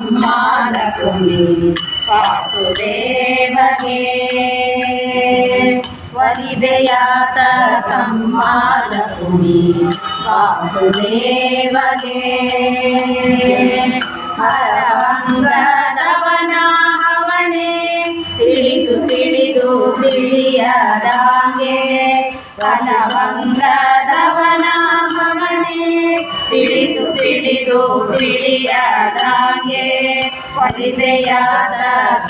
ಮಾಲಕುಮಿ ವಾಸುದೇವಗೆ ವಲಿದೆಯಾತ ಕಮ್ಮಾಲಕುಮಿ ವಾಸುದೇವಗೆ. ಹರವಂಗದವನ ಹವಣೆ ತಿಳಿದು ತಿಳಿದು ತಿಳಿಯದಾಗೆ ವನವಂಗದವನ ತಿಳಿದು ತಿಳಿದು ತಿಳಿಯದಾಗೆ ವಲಿದೆಯಾದ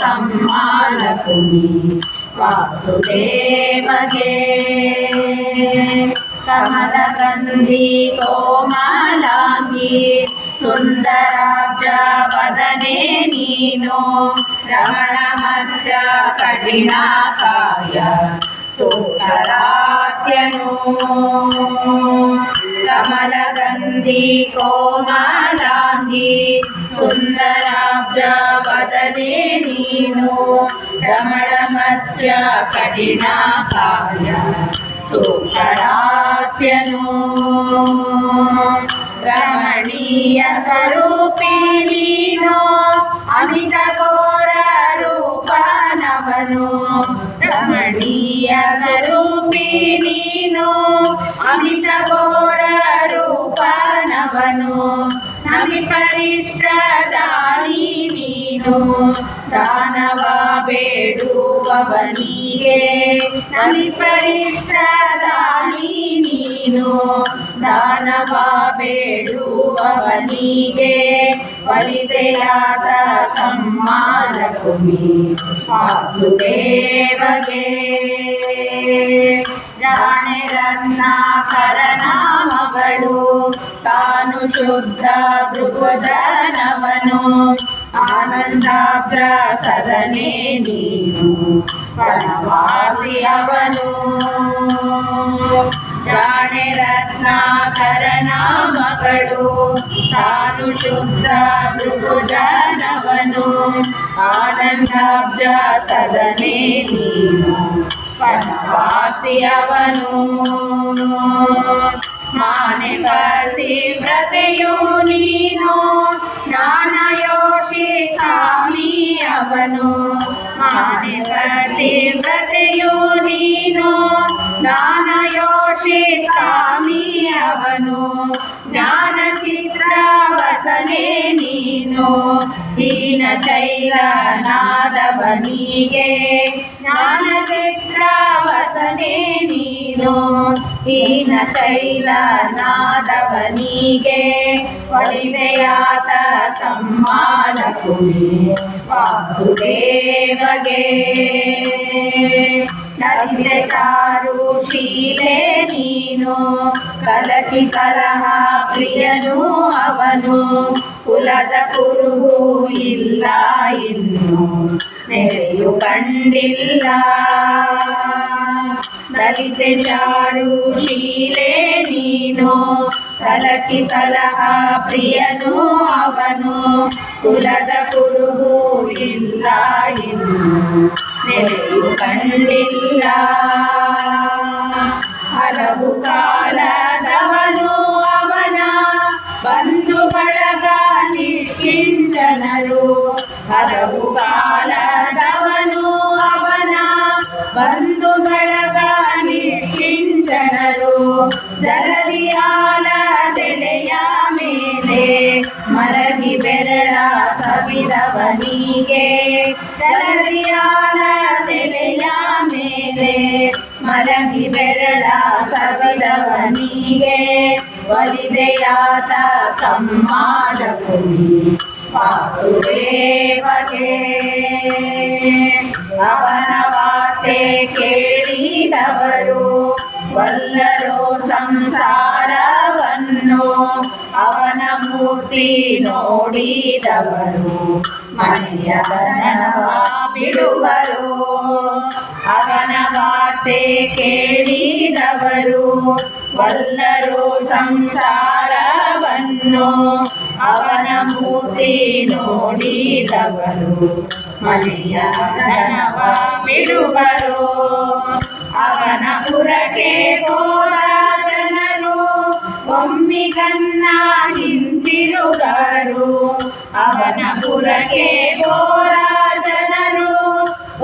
ಕಮ್ಮಾಲಕುಮಿ ವಾಸುದೇವಗೆ ಕಮಲಗಂಧಿ ಕೋಮಲಾಂಗಿ ಸುಂದರಾಬ್ಜ ವದನೆ ನೀನು ರಮಣ ಮತ್ಸ್ಯ ಕಠಿಣ ಕಾಯ मलगन्धि कोमलाङ्गी सुन्दराब्जा वदने नीनो रमणमत्स्य कठिनाकाय सुकरास्यनो रमणीयस्वरूपे नीनो अमित ನಮಿ ಪರಿಷ್ಟ ದಾನಿ ನೀನು ದಾನವ ಬೇಡುವವನಿಗೆ. ನಮಿ ಪರಿಷ್ಟ ದಾನಿ ನೀನು ದಾನವ ಬೇಡುವವನಿಗೆ. ಫಲಿತೆಯಾದ ಸಮ್ಮಾನ ಕುಮಿ ವಾಸುದೇವಗೆ ಜಾಣೆ ರತ್ನಾಕರನ ಮಗಳು ತಾನು ಶುದ್ಧ ಭೃಗುಜನವನು. ಆನಂದಾಬ್ಜ ಸದನೆ ನೀನು. ವನವಾಸಿಯವನು ಜಾಣೆ ರತ್ನಾಕರನ ಮಗಳು ತಾನು ಶುದ್ಧ ಭೃಗುಜನವನು. ಆನಂದಾಬ್ಜ ಸದನೆ ನೀನು. ವನವಾಸಿ ಅವನು ಮಾನೆ ಪತಿವ್ರತೆಯು ನೀನು ನಾನ ಕಾಮಿ ಅವನು ಮಾನೆ ಪತಿವ್ರತೆಯು ನೀನು ನಾನ ಕಾಮಿ ಅವನು ಜ್ಞಾನ ಚಿತ್ರ ವಸನೆ ನೀನು, ದೀನ ಚೈರನಾದವನಿಗೆ ಜ್ಞಾನ ಚಿತ್ರ ವಾಸನೆ ನೀನು, ದೀನ ಚೈಲ ಪರಿದೆಯಾತ ಸಮ್ಮಾನ ಕುರಿ ವಾಸುದೇವಗೆ. ನಲಿದೆ ಚಾರು ಶೀಲೆ ನೀನು, ಕಲಕಿ ಕಲಹ ಪ್ರಿಯನು ಅವನು ಕುಲದ ಕುರುಹು ಇಲ್ಲ ಇನ್ನು ನೆಲೆಯು ಕಂಡಿಲ್ಲ ದಲಿತೆ ಚಾರು ಶೀಲೆ ನೀನು ಕಲಕಿ ಕಲಹ ಪ್ರಿಯನು ಅವನು ಕುಲದ ಕುರುಹು ಇಲ್ಲ ಇನ್ನು ನೆಲೆಯು ಕಂಡಿಲ್ಲ ಹಲವು ಕಾಲದವನು ಜಲದಿಯಾಲ ತೆಲೆಯ ಮೇಲೆ ಮಲಗಿ ಬೆರಳ ಸವಿದವನಿಗೆ. ಜಲದಿಯಾಲ ತೆಲೆಯ ಮೇಲೆ ಮಲಗಿ ಬೆರಳ ಸವಿದವನಿಗೆ. ಒಲಿದೆಯಾತ ಕಮ್ಮಾಲಕುಮಿ ವಾಸುದೇವಗೆ. ಅವನ ವಾರ್ತೆ ಕೇಳಿದವರು ವಲ್ಲರೋ ಸಂಸಾರವನ್ನು ಅವನ ಮೂರ್ತಿ ನೋಡಿದವರು, ಮನೆಯ ಬಿಡುವರು. ಅವನ ವಾರ್ತೆ ಕೇಳಿದವರು, ವಲ್ಲರು ಸಂಸಾರವನ್ನು ಅವನ ಮೂರ್ತಿ ನೋಡಿದವರು, ಮನೆಯ ದನವ ಬಿಡುವರು. ಅವನ ಪುರಕ್ಕೆ ಹೋದ ಒಮ್ಮಿಗನ್ನ ಹಿಂತಿರುಗರು ಅವನ ಪುರಗೆ ಬೋರ ಜನರು.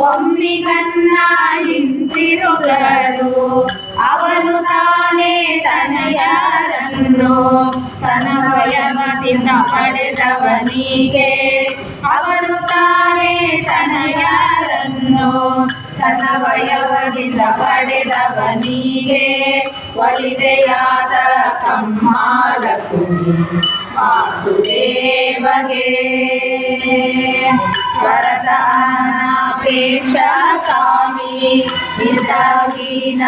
ಒಮ್ಮಿಗನ್ನ ಹಿಂತಿರುಗರು ಅವನು ತಾನೇ ತನಯಾರನ್ನು. ತನ ವಯಮದಿಂದ ಪಡೆದವನಿಗೆ ಅವನು ತಾನೇ ತನಯಾರನ್ನು. ತನ ವಯವದಿಂದ ಪಡೆದವನಿಗೆ ಒಲಿದೆಯಾದ ಕಮ್ಮಾಲ ಕುಡಿ ವಾಸುದೇವಗೆ ಸ್ವರದ ಅನಾಪೇಕ್ಷ ಸ್ವಾಮಿ ನಿಜಾಗಿನ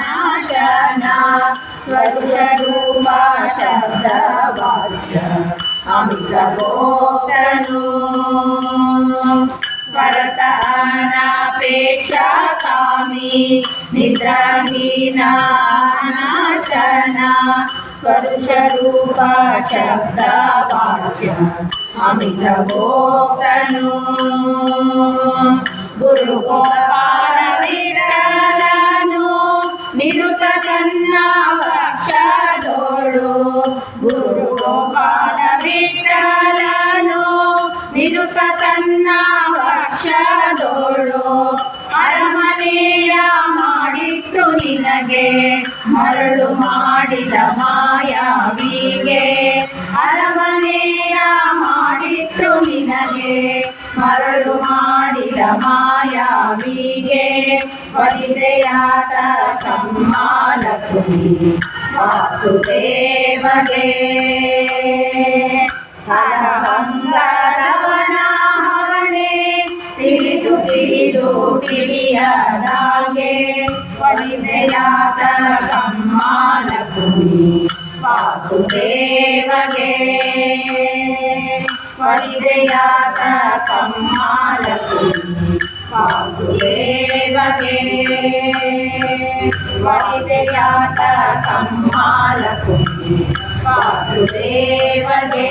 ನಾಶನ ಸ್ವರುಷ ರೂಪ ಶಬ್ದ निद्राहीनाशना स्वरुषरूपा शब्दावाच्य अमितभोक्तनु गुरुगोपारविरानु निरुतकन्ना ನಿನಗೆ ಮರಳು ಮಾಡಿದ ಮಾಯಾವಿಗೆ. ಅರಮನೆಯ ಮಾಡಿತ್ತು ನಿನಗೆ ಮರಳು ಮಾಡಿದ ಮಾಯಾವಿಗೆ. ಒಲಿದೆಯಾದ ಕಮ್ಮಾಲ ವಾಸುದೇವಗೆ. ಹರಹಂಗದವನ ಹರಣೆ ತಿಳಿದು ತಿಳಿದು ತಿಳಿಯದಾಗೆ ವಾಸುದೇವಗೆ ಒಲಿದೆಯಾದ ಕಮ್ಮಾಲ ಕುಡಿ ವಾಸುದೇವಗೆ ಒಲಿದೆಯಾದ ಕಮ್ಮಾಲ ಕುಡಿ ವಾಸುದೇವಗೆ